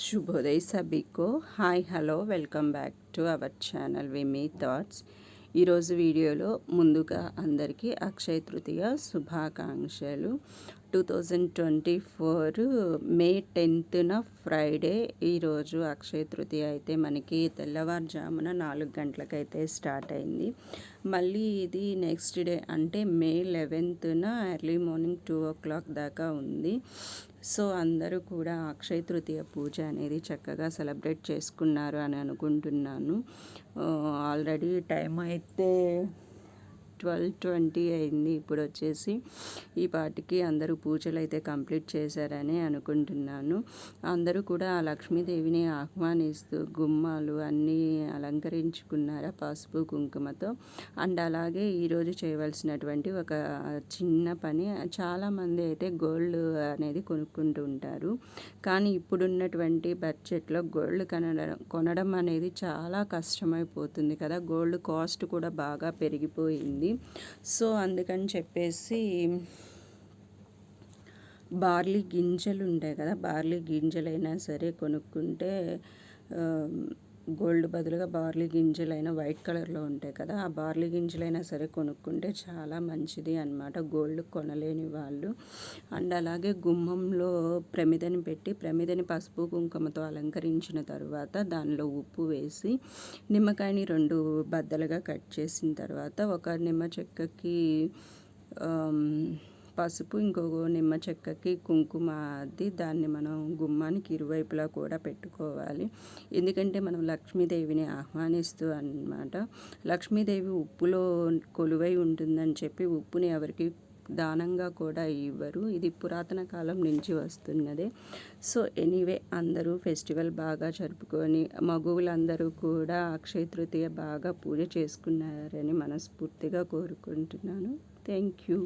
Shubhoday సబీకో hi hello welcome back to our channel Vimee thoughts. ఈరోజు వీడియోలో ముందుగా అందరికీ అక్షయ తృతీయ శుభాకాంక్షలు. Two thousand twenty four May టెన్త్న Friday ఈరోజు అక్షయ తృతీయ అయితే మనకి తెల్లవారుజామున నాలుగు గంటలకైతే స్టార్ట్ అయింది. మళ్ళీ ఇది నెక్స్ట్ డే అంటే మే లెవెన్త్న early morning two o'clock దాకా ఉంది. సో అందరూ కూడా అక్షయ తృతీయ పూజ అనేది చక్కగా సెలబ్రేట్ చేసుకున్నారు అని అనుకుంటున్నాను. ఆల్రెడీ టైం అయితే ట్వెల్వ్ ట్వంటీ అయింది. ఇప్పుడు వచ్చేసి ఈ పాటికి అందరూ పూజలు అయితే కంప్లీట్ చేశారని అనుకుంటున్నాను. అందరూ కూడా ఆ లక్ష్మీదేవిని ఆహ్వానిస్తూ గుమ్మాలు అన్నీ అలంకరించుకున్నారా పసుపు కుంకుమతో? అండ్ అలాగే ఈరోజు చేయవలసినటువంటి ఒక చిన్న పని చాలామంది అయితే గోల్డ్ అనేది కొనుక్కుంటూ ఉంటారు. కానీ ఇప్పుడున్నటువంటి బడ్జెట్లో గోల్డ్ కొనడం కొనడం అనేది చాలా కష్టమైపోతుంది కదా. గోల్డ్ కాస్ట్ కూడా బాగా పెరిగిపోయింది. సో అందుకని చెప్పేసి బార్లీ గింజలు ఉంటాయి కదా బార్లీ గింజలైనా సరే కొనుక్కుంటే గోల్డ్ బదులుగా బార్లీ గింజలైనా వైట్ కలర్లో ఉంటాయి కదా ఆ బార్లీ గింజలైనా సరే కొనుక్కుంటే చాలా మంచిది అనమాట గోల్డ్ కొనలేని వాళ్ళు. అండ్ అలాగే గుమ్మంలో ప్రమిదని పెట్టి ప్రమిదని పసుపు కుంకుమతో అలంకరించిన తర్వాత దానిలో ఉప్పు వేసి నిమ్మకాయని రెండు బద్దలుగా కట్ చేసిన తర్వాత ఒక నిమ్మ చెక్కకి పసుపు ఇంకొక నిమ్మ చెక్కకి కుంకుమ అది దాన్ని మనం గుమ్మానికి ఇరువైపులా కూడా పెట్టుకోవాలి. ఎందుకంటే మనం లక్ష్మీదేవిని ఆహ్వానిస్తూ అనమాట లక్ష్మీదేవి ఉప్పులో కొలువై ఉంటుందని చెప్పి ఉప్పుని ఎవరికి దానంగా కూడా ఇవ్వరు. ఇది పురాతన కాలం నుంచి వస్తున్నదే. సో ఎనీవే అందరూ ఫెస్టివల్ బాగా జరుపుకొని మగువులందరూ కూడా అక్షయ తృతీయ బాగా పూజ చేసుకున్నారని మనస్ఫూర్తిగా కోరుకుంటున్నాను. Thank you.